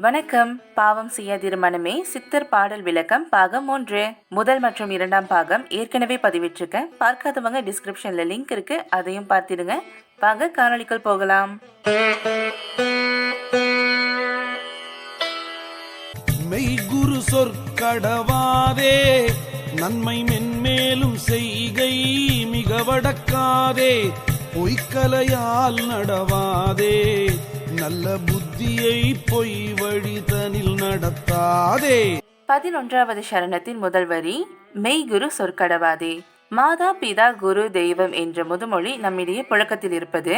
வணக்கம். பாவம் செய்யாதிரு மனமே சித்தர் பாடல் விளக்கம் பாகம் ஒன்று. முதல் மற்றும் இரண்டாம் பாகம் ஏற்கனவே பதிவிட்டிருக்கேன். பார்க்காதவங்க டிஸ்கிரிப்ஷன்ல லிங்க் இருக்கு அதையும் பார்த்திடுங்க. வாங்க காணொலிக்குள் போகலாம். மெய்குரு சொற்கடவாதே நன்மை மென்மேலும் செய்கை மிக வடக்காதே பொய்க்கலையால் நடவாதே நல்ல புத்தியை பொய் வழிதனில் நடத்தாதே. பதினொன்றாவது சரணத்தின் முதல் வரி மெய்குரு சொற்கடவாதே. மாதா பிதா குரு தெய்வம் என்ற முதுமொழி நம்மிடையே புழக்கத்தில் இருப்பது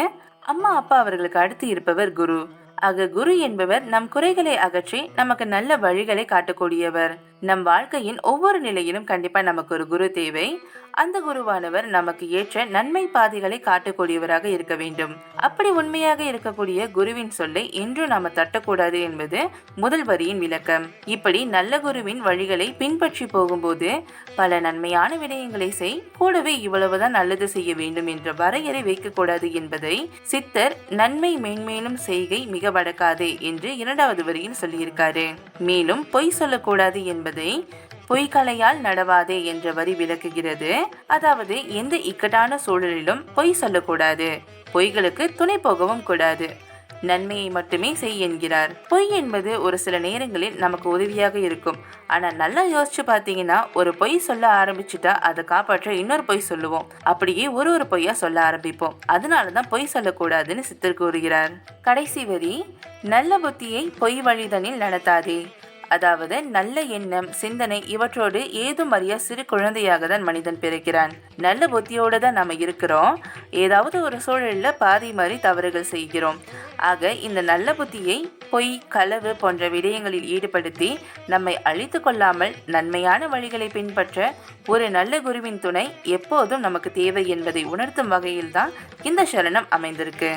அம்மா அப்பா அவர்களுக்கு அடுத்து இருப்பவர் குரு. ஆக குரு என்பவர் நம் குறைகளை அகற்றி நமக்கு நல்ல வழிகளை காட்டக்கூடியவர். நம் வாழ்க்கையின் ஒவ்வொரு நிலையிலும் கண்டிப்பா நமக்கு ஒரு குரு தேவை. அந்த குருவானவர் நமக்கு ஏற்ற நன்மை பாதைகளை காட்டக்கூடியவராக இருக்க வேண்டும். அப்படி உண்மையாக இருக்கக்கூடிய குருவின் சொல்லை என்றும் நாம தட்டக்கூடாது என்பது முதல் வரியின் விளக்கம். இப்படி நல்ல குருவின் வழிகளை பின்பற்றி போகும்போது பல நன்மையான விடயங்களை செய் கூடவே இவ்வளவுதான் நல்லது செய்ய வேண்டும் என்ற வரையறை வைக்கக்கூடாது என்பதை சித்தர் நன்மை மேன்மேலும் செய்கை மிக வடக்காதே என்று இரண்டாவது வரியில் சொல்லியிருக்காரு. மேலும் பொய் சொல்லக்கூடாது என்பதை பொய்கலையால் நடவாதே என்ற வரி விளக்குகிறது அதாவது எந்த இக்கட்டான சூழலிலும் பொய் சொல்லக்கூடாது. பொய்களுக்கு துணை போகவும் கூடாது. நன்மையை மட்டுமே செய் என்கிறார். பொய் என்பது ஒரு சில நேரங்களில் நமக்கு உதவியாக இருக்கும். ஆனா நல்லா யோசிச்சு பார்த்தீங்கன்னா ஒரு பொய் சொல்ல ஆரம்பிச்சுட்டா அதை காப்பாற்ற இன்னொரு பொய் சொல்லுவோம். அப்படியே ஒரு ஒரு பொய்யா சொல்ல ஆரம்பிப்போம். அதனாலதான் பொய் சொல்லக்கூடாதுன்னு சித்தர் கூறுகிறார். கடைசி வரி நல்ல புத்தியை பொய் வழிதனில் நடத்தாதே. அதாவது நல்ல எண்ணம் சிந்தனை இவற்றோடு ஏதும் அறிய சிறு குழந்தையாக தான் மனிதன் பிறக்கிறான். நல்ல புத்தியோடு தான் நம்ம இருக்கிறோம். ஏதாவது ஒரு சூழலில் பாதி மாதிரி தவறுகள் செய்கிறோம். ஆக இந்த நல்ல புத்தியை பொய் களவு போன்ற விடயங்களில் ஈடுபடுத்தி நம்மை அழித்து கொள்ளாமல் நன்மையான வழிகளை பின்பற்ற ஒரு நல்ல குருவின் துணை எப்போதும் நமக்கு தேவை என்பதை உணர்த்தும் வகையில்தான் இந்த சரணம் அமைந்திருக்கு.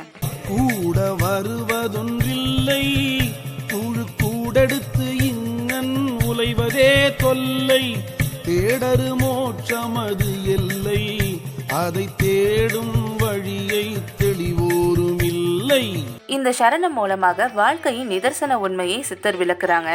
கூட வருவதொன்றில்லை. குழு கூடெடுத்து உலைவதே தொல்லை. தேடரு மோட்சமது எல்லை. அதை தேடும் வழியை தெளிவோரும் இல்லை இந்த சரணம் மூலமாக வாழ்க்கையின் நிதர்சன உண்மையை சித்தர் விளக்குறாங்க.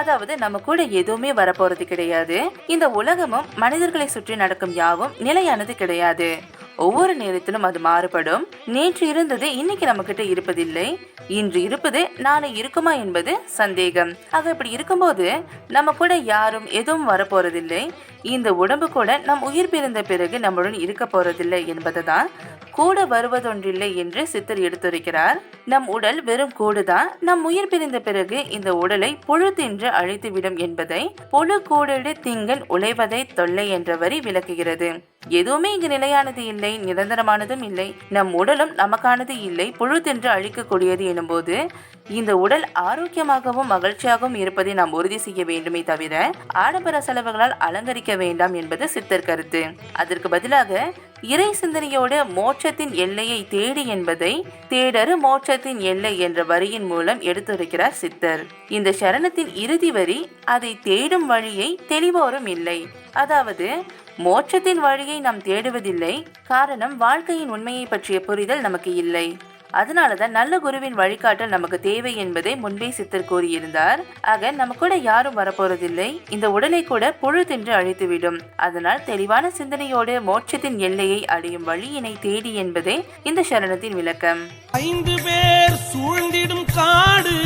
அதாவது நம்ம கூட எதுவுமே வரப்போறது கிடையாது. இந்த உலகமும் மனிதர்களை சுற்றி நடக்கும் யாவும் நிலையானது கிடையாது. ஒவ்வொரு நேரத்திலும் அது மாறுபடும். நேற்று இருந்தது இன்னைக்கு நம்ம கிட்ட இருப்பதில்லை. இன்று இருப்பது நாளை இருக்குமா என்பது சந்தேகம். ஆக இப்படி இருக்கும்போது நம்ம கூட யாரும் எதுவும் வரப்போறதில்லை. இந்த உடம்பு கூட நம் உயிர் பிறந்த பிறகு நம்முடன் இருக்க போறதில்லை என்பதுதான் கூட வருவதொன்றில்லை என்று சித்தர் எடுத்துரைக்கிறார். நம் உடல் வெறும் கூடுதான் நம் உயிர் பிரிந்த பிறகு இந்த உடலை புழு தின்று அழித்துவிடும் என்பதை புழு கூடடு திங்கன் உழைவதை தொல்லை என்ற வரி விளக்குகிறது. எதுவுமே இங்கு நிலையானது இல்லை நிரந்தரமானதும் இல்லை. நம் உடலும் நமக்கானது இல்லை புழு தின்று அழிக்கக்கூடியது எனும்போது இந்த உடல் ஆரோக்கியமாகவும் மகிழ்ச்சியாகவும் இருப்பதை நாம் உறுதி செய்ய வேண்டுமே தவிர ஆடம்பர செலவுகளால் அலங்கரிக்க வேண்டாம் என்பது சித்தர் கருத்து. அதற்கு பதிலாக இறை சிந்தனையோடு மோட்சத்தின் எல்லையை தேடு என்பதை தேடரு மோட்சத்தின் எல்லை என்ற வரியின் மூலம் எடுத்துரைக்கிறார் சித்தர். இந்த சரணத்தின் இறுதி வரி அதை தேடும் வழியை தெளிவோரும் இல்லை. அதாவது மோட்சத்தின் வழியை நாம் தேடுவதில்லை காரணம் வாழ்க்கையின் உண்மையை பற்றிய புரிதல் நமக்கு இல்லை. அதனாலதான் நல்ல குருவின் வழிகாட்டல் நமக்கு தேவை என்பதை முன்பே சித்தர் கூறியிருந்தார். ஆக நம்ம கூட யாரும் வரப்போறதில்லை. இந்த உடலை கூட புழு தின்று அழித்துவிடும். அதனால் தெளிவான சிந்தனையோடு மோட்சத்தின் எல்லையை அடையும் வழியினை தேடி என்பதே இந்த சரணத்தின் விளக்கம். ஐந்து பேர் சூழ்ந்திடும் காடு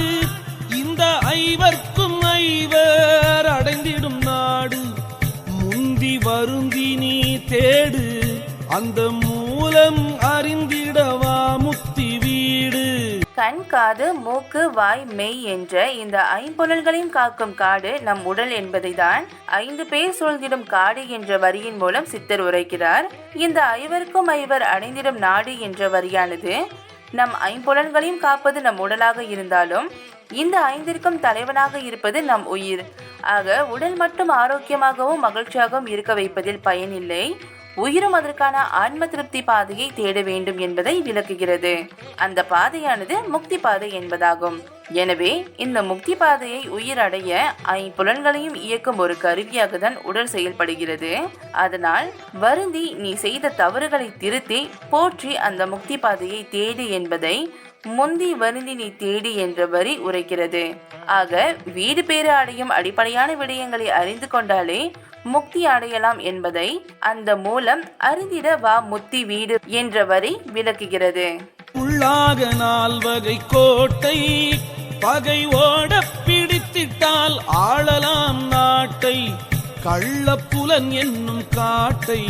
இந்த ஐவர்க்கும் ஐவர் அடைந்திடும் நாடு. முந்தி வருந்தி நீ தேடு அந்த கண் காது மூக்கு வாய் மெய் என்ற இந்த ஐம்பொருள்களையும் காக்கும் காடு நம் உடல் என்பதை தான் ஐந்து பேர் சூழ்ந்திடும் காடு என்ற வரியின் மூலம் சித்தர் உரைக்கிறார். இந்த ஐவருக்கும் ஐவர் அடைந்திடும் நாடு என்ற வரியானது நம் ஐம்புலன்களையும் காப்பது நம் உடலாக இருந்தாலும் இந்த ஐந்திற்கும் தலைவனாக இருப்பது நம் உயிர். ஆக உடல் மட்டும் ஆரோக்கியமாகவும் மகிழ்ச்சியாகவும் இருக்க வைப்பதில் பயனில்லை உயிரும் அதற்கான ஆன்ம திருப்தி பாதையை தேட வேண்டும் என்பதை விளக்குகிறது. அந்த பாதையானது முக்தி பாதை என்பதாகும். எனவே இந்த முக்தி பாதையை உயிர் ஐம்புலன்களையும் இயக்கும் ஒரு கருவியாக தான் உடல் செயல்படுகிறது. அதனால் வருந்தி நீ செய்த தவறுகளை திருத்தி போற்றி அந்த முக்தி பாதையை தேடு என்பதை முந்தி வருந்தி நீ தேடி என்ற வரி உரைக்கிறது. ஆக வீடு பேறு அடையும் அடிப்படையான விடயங்களை அறிந்து கொண்டாலே முக்தி அடையலாம் என்பதை அந்த மூலம் அறிந்திட வா முத்தி வீடு என்ற வரி விளக்குகிறது. உள்ளாக நால்வகை கோட்டை பகை ஓட பிடித்திட்டால் ஆளலாம் நாட்டை. கள்ளப்புலன் என்னும் காட்டை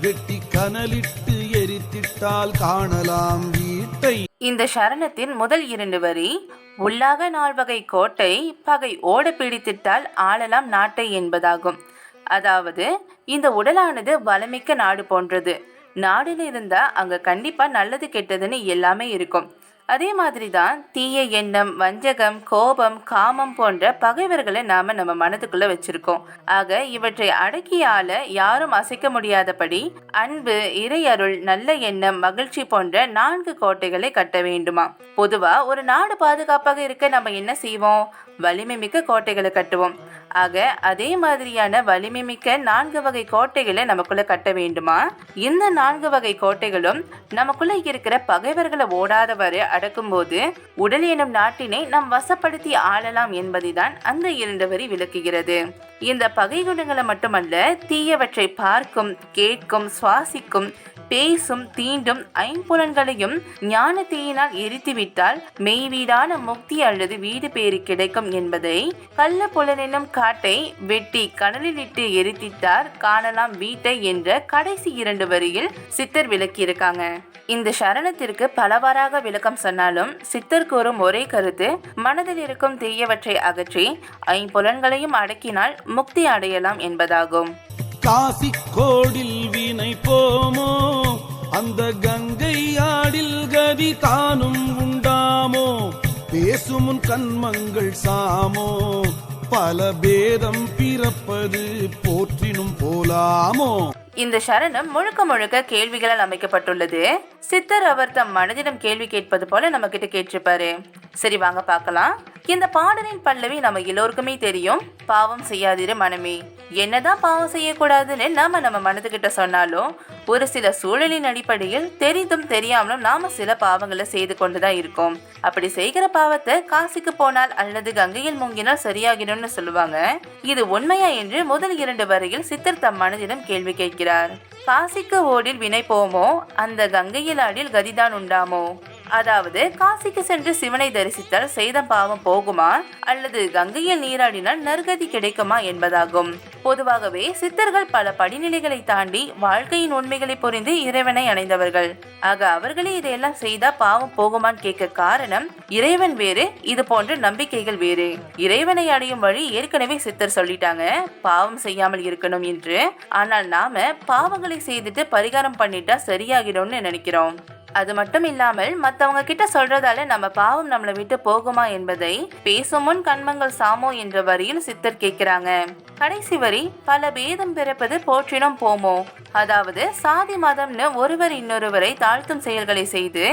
வெட்டி கனலிட்டு எரித்திட்டால் காணலாம் வீட்டை. இந்த சரணத்தின் முதல் இரண்டு வரி உள்ளாக நால்வகை கோட்டை பகை ஓட பிடித்திட்டால் ஆளலாம் நாட்டை என்பதாகும். அதாவது இந்த உடலானது வளமிக்க நாடு போன்றது. நாடுல இருந்தா அங்க கண்டிப்பா நல்லது கெட்டதுன்னு எல்லாமே இருக்கும். அதே மாதிரி தான் தீய எண்ணம் வஞ்சகம் கோபம் காமம் போன்ற பகைவர்களை நாம நம்ம மனதுக்குள்ள வச்சிருக்கோம். ஆக இவற்றை அடக்கியால யாரும் அசைக்க முடியாதபடி அன்பு இறையருள் நல்ல எண்ணம் மகிழ்ச்சி போன்ற நான்கு கோட்டைகளை கட்ட வேண்டுமா பொதுவா ஒரு நாடு பாதுகாப்பாக இருக்க நம்ம என்ன செய்வோம்? வலிமை மிக்க கோட்டைகளை கட்டுவோம். ஆக அதே மாதிரியான வலிமை மிக்க நான்கு வகை கோட்டைகளை நமக்குள்ள கட்ட வேண்டுமா? இந்த நான்கு வகை கோட்டைகளும் நமக்குள்ள இருக்கிற பகைவர்களை ஓடாதவாறு அடக்கும்போது உடல் எனும் நாட்டினை நாம் வசப்படுத்தி ஆளலாம் என்பதைதான் அந்த இரண்டு வரி விளக்குகிறது. இந்த பகை குணங்களை மட்டுமல்ல தீயவற்றை பார்க்கும் கேட்கும் சுவாசிக்கும் பேசும் தீண்டும் ஐம்புலன்களையும் ஞான தீயினால் எரித்துவிட்டால் மெய்வீடான முக்தி அல்லது வீடு பேறு கிடைக்கும் என்பதை கள்ள புலனெனும் காட்டை வெட்டி கடலிலிட்டு எரித்திட்டார் காணலாம் வீட்டை என்ற கடைசி இரண்டு வரியில் சித்தர் விளக்கியிருக்காங்க. இந்த சரணத்திற்கு பலவாறாக விளக்கம் சொன்னாலும் சித்தர் கூறும் ஒரே கருத்து மனதில் இருக்கும் தீயவற்றை அகற்றி ஐம்புலன்களையும் அடக்கினால் முக்தி அடையலாம் என்பதாகும். காசி கோடில் நினைப்போமோ? போமோ அந்த கங்கை ஆடில் கதி தானும் உண்டாமோ? பேசுமுன் கண்மங்கள் சாமோ? பல பேதம் பிறப்பது போற்றினும் போலாமோ? இந்த சரணம் முழுக்க முழுக்க கேள்விகளால் அமைக்கப்பட்டுள்ளது. சித்தர் அவர் தம் மனதிடம் கேள்வி கேட்பது போல நம்ம கிட்ட கேட்டிருப்பாரு. சரி வாங்க பார்க்கலாம். இந்த பாடலின் பல்லவி நம்ம எல்லோருக்குமே தெரியும். பாவம் செய்யாதிரு மனமே என்னதான் பாவம் செய்யக்கூடாதுன்னு நாம நம்ம மனதுகிட்ட சொன்னாலும் ஒரு சில சூழலின் அடிப்படையில் தெரிந்தும் தெரியாமலும் நாம சில பாவங்களை செய்து கொண்டுதான் இருக்கோம். அப்படி செய்கிற பாவத்தை காசிக்கு போனால் அல்லது கங்கையில் மூங்கினால் சரியாகிடும்னு சொல்லுவாங்க. இது உண்மையா என்று முதல் இரண்டு வரையில் சித்தர் தம் மனதிடம் கேள்வி கேட்கிறார். காசிக்கு ஓடில் வினை போமோ அந்த கங்கையில் ஆடில் கதிதான் உண்டாமோ? அதாவது காசிக்கு சென்று சிவனை தரிசித்தால் செய்த பாவம் போகுமா? அல்லது கங்கையில் நீராடினால் நற்கதி கிடைக்குமா என்பதாகும். பொதுவாகவே சித்தர்கள் பல படிநிலைகளை தாண்டி வாழ்க்கையின் உண்மைகளை புரிந்து இறைவனை அடைந்தவர்கள். ஆக அவர்களே இதையெல்லாம் செய்தா பாவம் போகுமான்னு கேட்க காரணம் இறைவன் வேறு இது போன்ற நம்பிக்கைகள் வேறு. இறைவனை அடையும் வழி ஏற்கனவே சித்தர் சொல்லிட்டாங்க பாவம் செய்யாமல் இருக்கணும் என்று. ஆனால் நாம பாவங்களை செய்துட்டு பரிகாரம் பண்ணிட்டா சரியாகிடும்னு நினைக்கிறோம். அது மட்டும் இல்லாமல் மற்றவங்க கிட்ட சொல்றதால நம்ம பாவம் நம்மளை விட்டு போகுமா என்பதை பேசும் முன் கண்மங்கள் சாமோ என்ற வரியில் சித்தர் கேட்கிறாங்க. கடைசி வரி பல பேதம் பிறப்பது போற்றினும் போமோ. அதாவது சாதி மதம்னு ஒருவர் இன்னொருவரை தாழ்த்தும் செயல்களை செய்து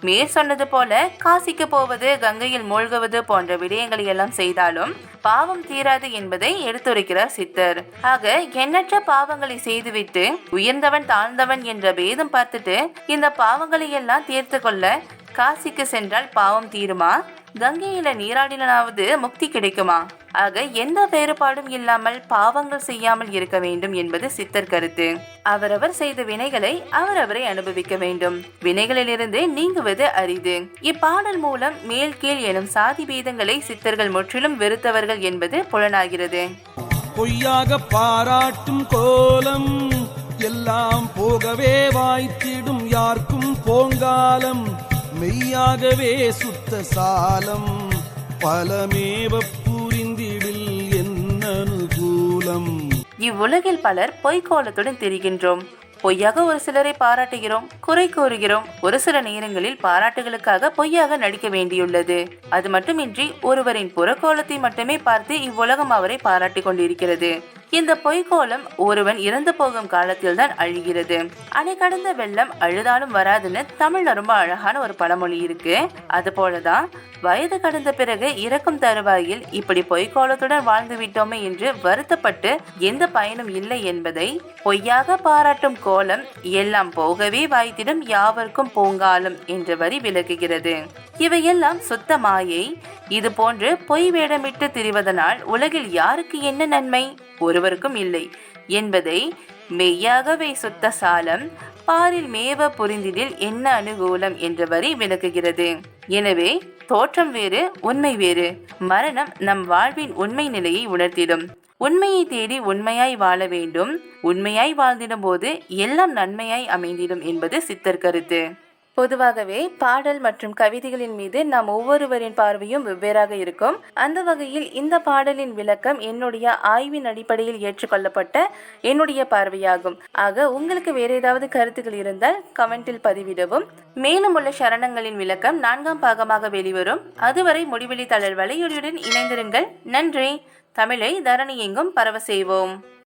மேற் சொன்னது போல காசிக்கு போவது கங்கையில் மூழ்குவது போன்ற விடயங்களை எல்லாம் செய்தாலும் பாவம் தீராது என்பதை எடுத்துரைக்கிறார் சித்தர். ஆக எண்ணற்ற பாவங்களை செய்துவிட்டு உயர்ந்தவன் தாழ்ந்தவன் என்ற பேதம் பார்த்துட்டு இந்த பாவங்களை எல்லாம் தீர்த்து கொள்ள காசிக்கு சென்றால் பாவம் தீருமா? கங்கையில நீராடினாவது முக்தி கிடைக்குமா? ஆக எந்த வேறுபாடும் இல்லாமல் பாவங்கள் செய்யாமல் இருக்க வேண்டும் என்பது சித்தர் கருத்து. அவரவர் செய்த வினைகளை அவரவரை அனுபவிக்க வேண்டும். வினைகளிலிருந்து நீங்குவது அரிது. இப்பாடல் மூலம் மேல் கீழ் எனும் சாதி பேதங்களை சித்தர்கள் முற்றிலும் வெறுத்தவர்கள் என்பது புலனாகிறது. பொய்யாக பாராட்டும் கோலம் எல்லாம் போகவே வாய்த்திடும் யார்க்கும் போங்காலம் மெய்யாகவே சுத்த சாலம் பலமேவ இவ்வுலகில் பலர் பொய்க்கோலத்துடன் திரிகின்றோம். பொய்யாக ஒரு சிலரை பாராட்டுகிறோம் குறை கூறுகிறோம். ஒரு சில நேரங்களில் பாராட்டுகளுக்காக பொய்யாக நடிக்க வேண்டியுள்ளது. அது மட்டுமின்றி ஒருவரின் புறக்கோலத்தை மட்டுமே பார்த்து இவ்வுலகம் அவரை பாராட்டிக் கொண்டிருக்கிறது. இந்த பொய்கோலம் ஒருவன் இறந்து போகும் காலத்தில் தான் அழிகிறது. அணை கடந்த வெள்ளம் அழுதாலும் வராதுன்னு தமிழ்ல ரொம்ப அழகான ஒரு பழமொழி இருக்கு. அது போலதான் வயது கடந்த பிறகு இறக்கும் தருவாயில் இப்படி பொய்கோலத்துடன் வாழ்ந்து விட்டோமே என்று வருத்தப்பட்டு எந்த பயனும் இல்லை என்பதை பொய்யாக பாராட்டும் கோலம் எல்லாம் போகவே வாய்த்திடும் யாவர்க்கும் பூங்காலும் என்ற வரி விளக்குகிறது. இவையெல்லாம் சுத்த மாயை. இது போன்று பொய் வேடமிட்டு திரிவதனால் உலகில் யாருக்கு என்ன நன்மை? ஒரு ஒருவருக்கும் இல்லை. என்பதை மெய்யாகவே சுத்த சாலம் பாரில் மேவ புரிந்திடில் என்ன அனுகூலம் என்ற வரி விளக்குகிறது. எனவே தோற்றம் வேறு உண்மை வேறு. மரணம் நம் வாழ்வின் உண்மை நிலையை உணர்த்திடும். உண்மையை தேடி உண்மையாய் வாழ வேண்டும். உண்மையாய் வாழ்ந்திடும் போது எல்லாம் நன்மையாய் அமைந்திடும் என்பது சித்தர் கருத்து. பொதுவாகவே பாடல் மற்றும் கவிதைகளின் மீது நாம் ஒவ்வொருவரின் பார்வையும் வெவ்வேறாக இருக்கும். அந்த வகையில் இந்த பாடலின் விளக்கம் என்னுடைய ஆய்வின் அடிப்படையில் ஏற்றுக்கொள்ளப்பட்ட என்னுடைய பார்வையாகும். ஆக உங்களுக்கு வேற ஏதாவது கருத்துக்கள் இருந்தால் கமெண்டில் பதிவிடவும். மேலும் உள்ள சரணங்களின் விளக்கம் நான்காம் பாகமாக வெளிவரும். அதுவரை முடிவெளி தளர் வலையொலியுடன் இணைந்திருங்கள். நன்றி. தமிழை தரணி எங்கும் பரவ செய்வோம்.